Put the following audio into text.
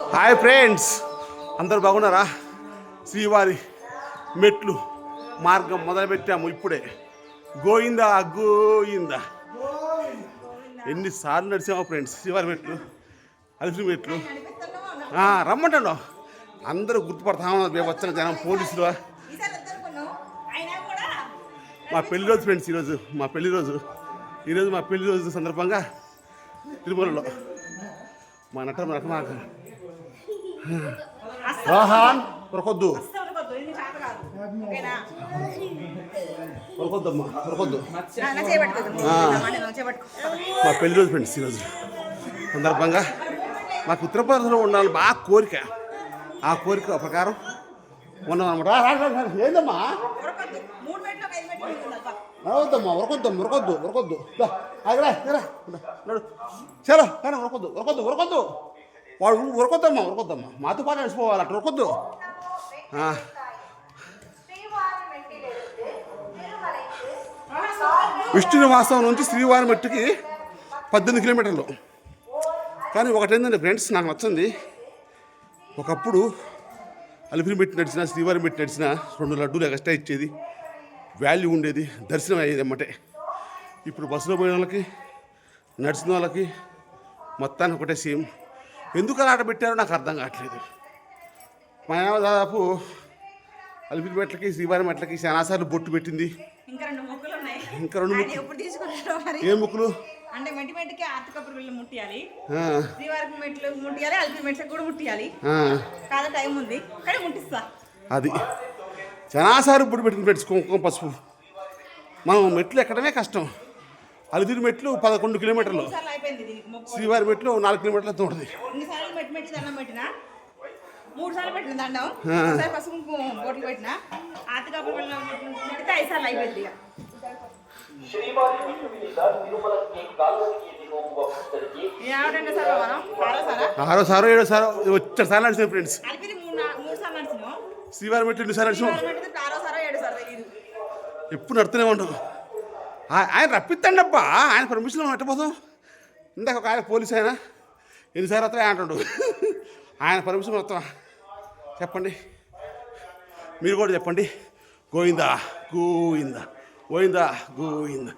Hi friends అందరు బాగున్నారా? శ్రీవారి మెట్లు మార్గం మొదలుపెట్టాము ఇప్పుడే. గోయిందా గోయిందా? ఎన్నిసార్లు నడిచాము ఫ్రెండ్స్ శ్రీవారి మెట్లు అలిసి మెట్లు. రమ్మంటాను అందరూ గుర్తుపడతా ఉన్నారు మేము వచ్చిన జనం పోలీసులు మా పెళ్ళి రోజు ఫ్రెండ్స్ ఈరోజు మా పెళ్ళి రోజు. ఈరోజు మా పెళ్ళి రోజు సందర్భంగా తిరుమలలో. మా నట నట రోహన్ కొరకొద్దు? కొరకొద్దమ్మా. మా పెళ్ళి రోజు ఫ్రెండ్స్ ఈరోజు సందర్భంగా మాకు ఉత్తరప్రదేశ్లో ఉండాలని బాగా కోరిక. ఆ కోరిక ప్రకారం ఉన్నాం అనమాట. ఏందమ్మా? ఉరకొద్దు. మూడు మెట్లు ఒక ఐదు మెట్లు ఉంటుందబ్బా. రావద్దమ్మా ఉరకొద్దు ఉరకొద్దు ఉరకొద్దు దా, ఆగిరా, ఆగిరా. నడు. చలో కానీ ఉరకొద్దు ఉరకొద్దు ఉరకొద్దు వాడు ఉరకొద్దమ్మా ఉరకొద్దమ్మా. మాతో పాటు నడిచిపోవాలి అట్లా ఉరకొద్దు. విష్ణు నివాసం నుంచి శ్రీవారి మట్టికి పద్దెనిమిది కిలోమీటర్లు. కానీ ఒకటేంటంటే ఫ్రెండ్స్ నాకు నచ్చింది. ఒకప్పుడు అలిపిరి మెట్టి నడిచిన శ్రీవారి మెట్టి నడిచిన రెండు లడ్డూలు ఎక్స్ట్రా ఇచ్చేది. వాల్యూ ఉండేది దర్శనం అయ్యేది అమ్మటే. ఇప్పుడు బస్సులో పోయిన వాళ్ళకి నడిచిన వాళ్ళకి మొత్తానికి ఒకటే సేమ్. ఎందుకు అలా ఆట పెట్టారో నాకు అర్థం కావట్లేదు. మా ఏమో దాదాపు అలిపిరి మెట్లకి శ్రీవారి మెట్లకి చాలాసార్లు బొట్టు పెట్టింది. ఇంకా రెండు మొక్కులు ఉన్నాయి. ఇంకా రెండు ఆయన ముక్కు- ఎప్పుడు తీసుకుంటారో మరి? ఏ ముక్కులు? అంటే మెట్టి మెట్టికి ఆర్తిక పురుగులు ముట్టియాలి. శ్రీవారికి మెట్లు ముట్టియాలి అల్పి మెట్లకు కూడా ముట్టియాలి. కాదా టైం ఉంది. కానీ ముట్టిస్తా. అది. చాలాసార్లు బొట్టు పెట్టింది కుంకుమ పసుపు. మనం మెట్లు ఎక్కడమే కష్టం. అలిపిరి మెట్లు పదకొండు కిలోమీటర్లు. శ్రీవారి మెట్లు నాలుగు కిలోమీటర్లతో ఉంటుంది మూడు సార్లు పెట్టిన దండం. ఒకసారి పసుపు బొట్లు పెడితే ఐదు సార్లు అయిపోయింది ఆరో సారా? ఏడో సారో వచ్చారు సార్లు నడిచిన ఫ్రెండ్స్. శ్రీవారి మెట్లు రెండు సార్లు ఎప్పుడు నడుతూనే ఉంటాం ఆ- ఆయన రప్పిద్దండి అబ్బా ఆయన పర్మిషన్ పెట్టబోతాం ఇందాక ఒక ఆయన పోలీస్ ఆయన. ఎన్నిసార్లు వస్తాయి అంటుండు. ఆయన పర్మిషన్ మొత్తం చెప్పండి. మీరు కూడా చెప్పండి. గోవిందా గోవిందా గోవిందా గోవిందా.